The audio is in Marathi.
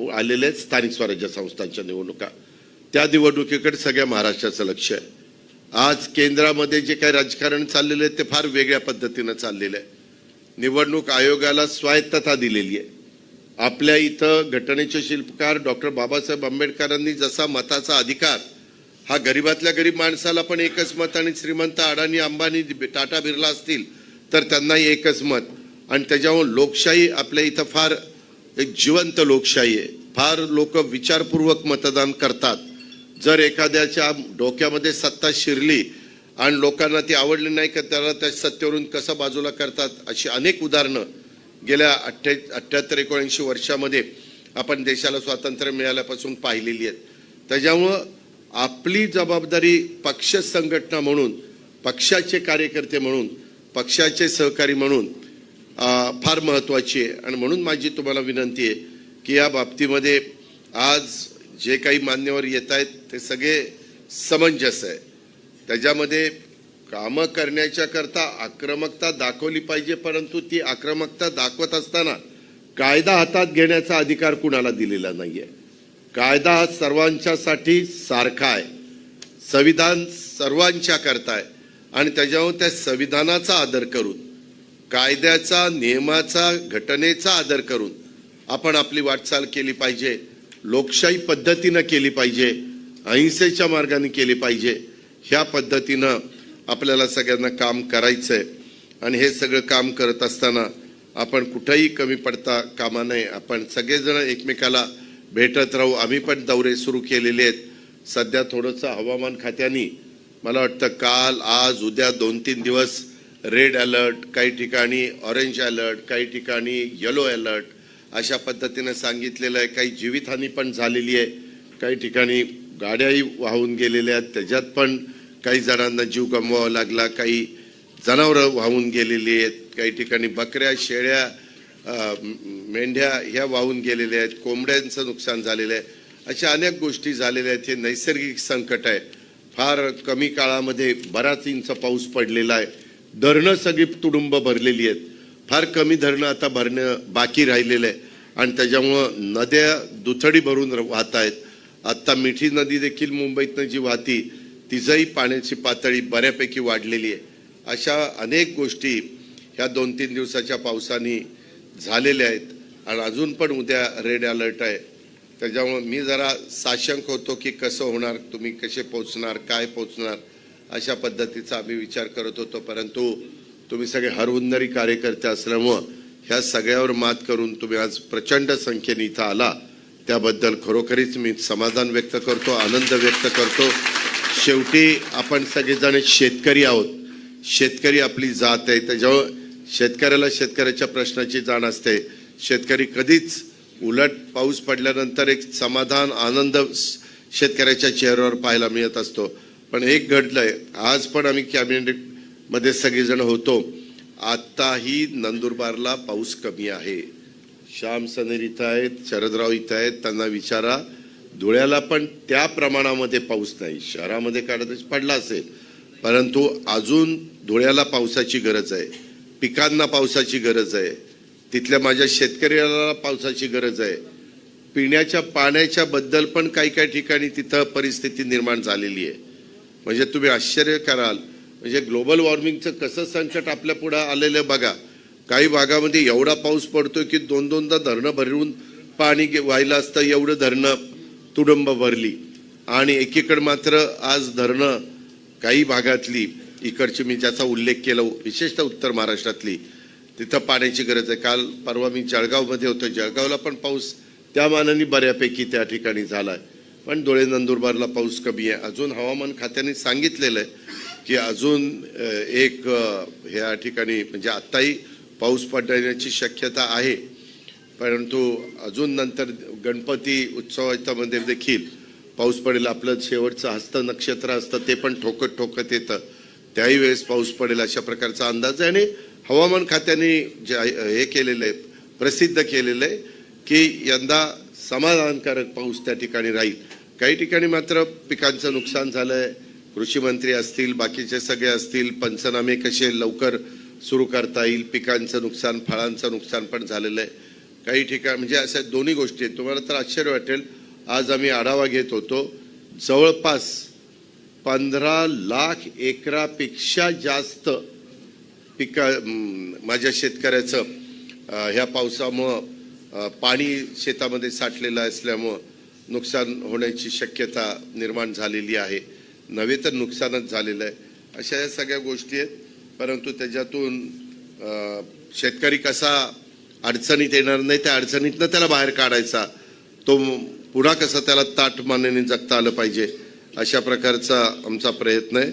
आलेल्या आहेत स्थानिक स्वराज्य संस्थांच्या निवडणुका. त्या निवडणुकीकडे सगळ्या महाराष्ट्राचं लक्ष आहे. आज केंद्रामध्ये जे काही राजकारण चाललेलं आहे ते फार वेगळ्या पद्धतीनं चाललेलं आहे. निवडणूक आयोगाला स्वायत्तता दिलेली आहे. आपल्या इथं घटनेचे शिल्पकार डॉक्टर बाबासाहेब आंबेडकरांनी जसा मताचा अधिकार हा गरीबातल्या गरीब माणसाला पण एकच मत आणि श्रीमंत अडाणी अंबानी टाटा बिर्ला असतील तर त्यांनाही एकच मत. आणि त्याच्यावर लोकशाही आपल्या इथं फार एक जिवंत लोकशाही आहे. फार लोक विचारपूर्वक मतदान करतात. जर एखाद्याच्या डोक्यामध्ये सत्ता शिरली आणि लोकांना ती आवडली नाही का त्याला त्या सत्तेवरून कसं बाजूला करतात अशी अनेक उदाहरणं गेल्या अठ्ठ्या अठ्ठ्याहत्तर एकोणऐंशी वर्षामध्ये आपण देशाला स्वातंत्र्य मिळाल्यापासून पाहिलेली आहेत. त्याच्यामुळं आपली जबाबदारी पक्ष संघटना म्हणून पक्षाचे कार्यकर्ते म्हणून पक्षाचे सहकारी म्हणून फार महत्त्वाची आहे. आणि म्हणून माझी तुम्हाला विनंती आहे की या बाबतीमध्ये आज जे काही मान्यवर येत आहेत ते सगळे समंजस आहे. त्याच्यामध्ये कामं करण्याच्या करता आक्रमकता दाखवली पाहिजे परंतु ती आक्रमकता दाखवत असताना कायदा हातात घेण्याचा अधिकार कुणाला दिलेला नाही आहे कायदा हा सर्वांच्यासाठी सारखा आहे. संविधान सर्वांच्या करता आहे आणि त्याच्यावर त्या संविधानाचा आदर करून कायद्याचा नियमाचा घटनेचा आदर करून आपण आपली वाटचाल केली पाहिजे लोकशाही पद्धतीनं केली पाहिजे अहिंसेच्या मार्गाने केली पाहिजे ह्या पद्धतीनं आपल्याला सगळ्यांना काम करायचं आहे आणि हे सगळं काम करत असताना आपण कुठंही कमी पडता कामा नये. आपण सगळेजण एकमेकाला भेटत राहू. आम्ही पण दौरे सुरू केलेले आहेत. सध्या थोडंसं हवामान खात्याने मला वाटतं काल आज उद्या दोन तीन दिवस रेड अलर्ट काही ठिकाणी ऑरेंज अलर्ट काही ठिकाणी येलो अलर्ट अशा पद्धतीनं सांगितलेलं आहे. काही जीवितहानी पण झालेली आहे. काही ठिकाणी गाड्याही वाहून गेलेल्या आहेत. त्याच्यात पण काही जणांना जीव गमवावा लागला. काही जनावरं वाहून गेलेली आहेत. काही ठिकाणी बकऱ्या शेळ्या मेंढ्या ह्या वाहून गेलेल्या आहेत. कोंबड्यांचं नुकसान झालेलं आहे. अशा अनेक गोष्टी झालेल्या आहेत. हे नैसर्गिक संकट आहे. फार कमी काळामध्ये बराच इंच पाऊस पडलेला आहे. धरणं सगळी तुडुंब भरलेली आहेत. फार कमी धरणं आता भरणं बाकी राहिलेलं आहे. आणि त्याच्यामुळं नद्या दुथडी भरून वाहत आहेत. आत्ता मिठी नदी देखील मुंबईतनं जी वाहती तिचंही पाण्याची पातळी बऱ्यापैकी वाढलेली आहे. अशा अनेक गोष्टी ह्या दोन तीन दिवसाच्या पावसाने झालेल्या आहेत. आणि अजून पण उद्या रेड अलर्ट आहे. त्याच्यामुळं मी जरा साशंक होतो की कसं होणार तुम्ही कसे पोचणार काय पोचणार अशा पद्धतीचा आम्ही विचार करत होतो परंतु तुम्ही सगळे हरहुन्नरी कार्यकर्ते असल्यामुळं ह्या सगळ्यावर मात करून तुम्ही आज प्रचंड संख्येने इथं आला. त्याबद्दल खरोखरीच मी समाधान व्यक्त करतो आनंद व्यक्त करतो. शेवटी आपण सगळेजण शेतकरी आहोत. शेतकरी आपली जात आहे. त्याच्यावर शेतकऱ्याला शेतकऱ्याच्या प्रश्नाची जाण असते. शेतकरी कधीच उलट पाऊस पडल्यानंतर एक समाधान आनंद शेतकऱ्याच्या चेहऱ्यावर पाहायला मिळत असतो. पण एक घडलंय. आज पण आम्ही कॅबिनेटमध्ये सगळेजण होतो. आत्ताही नंदुरबारला पाऊस कमी आहे. श्याम सनेर इथं आहेत शरदराव इथं आहेत त्यांना विचारा. धुळ्याला पण त्या प्रमाणामध्ये पाऊस नाही. शहरामध्ये काढत पडला असेल. परंतु अजून धुळ्याला पावसाची गरज आहे. पिकांना पावसाची गरज आहे. तिथल्या माझ्या शेतकऱ्याला पावसाची गरज आहे. पिण्याच्या पाण्याच्या बद्दल पण काही काही ठिकाणी तिथं परिस्थिती निर्माण झालेली आहे. म्हणजे तुम्ही आश्चर्य कराल. म्हणजे ग्लोबल वॉर्मिंगचं कसं संकट आपल्या पुढं आलेलं बघा. काही भागामध्ये एवढा पाऊस पडतोय की दोन दोनदा धरणं भरून पाणी व्हायला असतं एवढं धरणं तुडंब भरली. आणि एकीकडे मात्र आज धरणं काही भागातली इकडची मी ज्याचा उल्लेख केला विशेषतः उत्तर महाराष्ट्रातली तिथं पाण्याची गरज आहे. काल परवा मी जळगावमध्ये होतो. जळगावला पण पाऊस त्या मानाने बऱ्यापैकी त्या ठिकाणी झाला आहे पण धुळे नंदुरबारला पाऊस कमी आहे. अजून हवामान खात्याने सांगितलेलं आहे की अजून एक ह्या ठिकाणी म्हणजे आत्ताही पाऊस पडण्याची शक्यता आहे. परंतु अजून नंतर गणपती उत्सवामध्ये देखील पाऊस पडेल. आपलं शेवटचं हस्त नक्षत्र असतं ते पण ठोकत ठोकत येतं. त्याही वेळेस पाऊस पडेल अशा प्रकारचा अंदाज आहे. आणि हवामान खात्याने जे आहे- हे केलेलं आहे प्रसिद्ध केलेलं आहे की यंदा समाधानकारक पाऊस त्या ठिकाणी राहील. काही ठिकाणी मात्र पिकांचं नुकसान झालं कृषी मंत्री असतील बाकीचे सगळे असतील पंचनामे कसे लवकर सुरू करता येईल पिकांचं नुकसान फळांचं नुकसान पण झालेलं आहे. काही ठिकाण म्हणजे अशा दोन्ही गोष्टी आहेत. तुम्हाला तर आश्चर्य वाटेल. आज आम्ही आढावा घेत होतो. जवळपास पंधरा लाख एकरापेक्षा जास्त पिका माझ्या शेतकऱ्याचं ह्या पावसामुळं पाणी शेतामध्ये साठलेलं असल्यामुळं नुकसान होण्याची शक्यता निर्माण झालेली आहे. नव्हे तर नुकसानच झालेलं आहे. अशा या सगळ्या गोष्टी आहेत. परंतु त्याच्यातून शेतकरी कसा अडचणीत येणार नाही त्या अडचणीतनं त्याला बाहेर काढायचा. तो पुन्हा कसा त्याला ताट मानेने जगता आलं पाहिजे अशा प्रकारचा आमचा प्रयत्न आहे.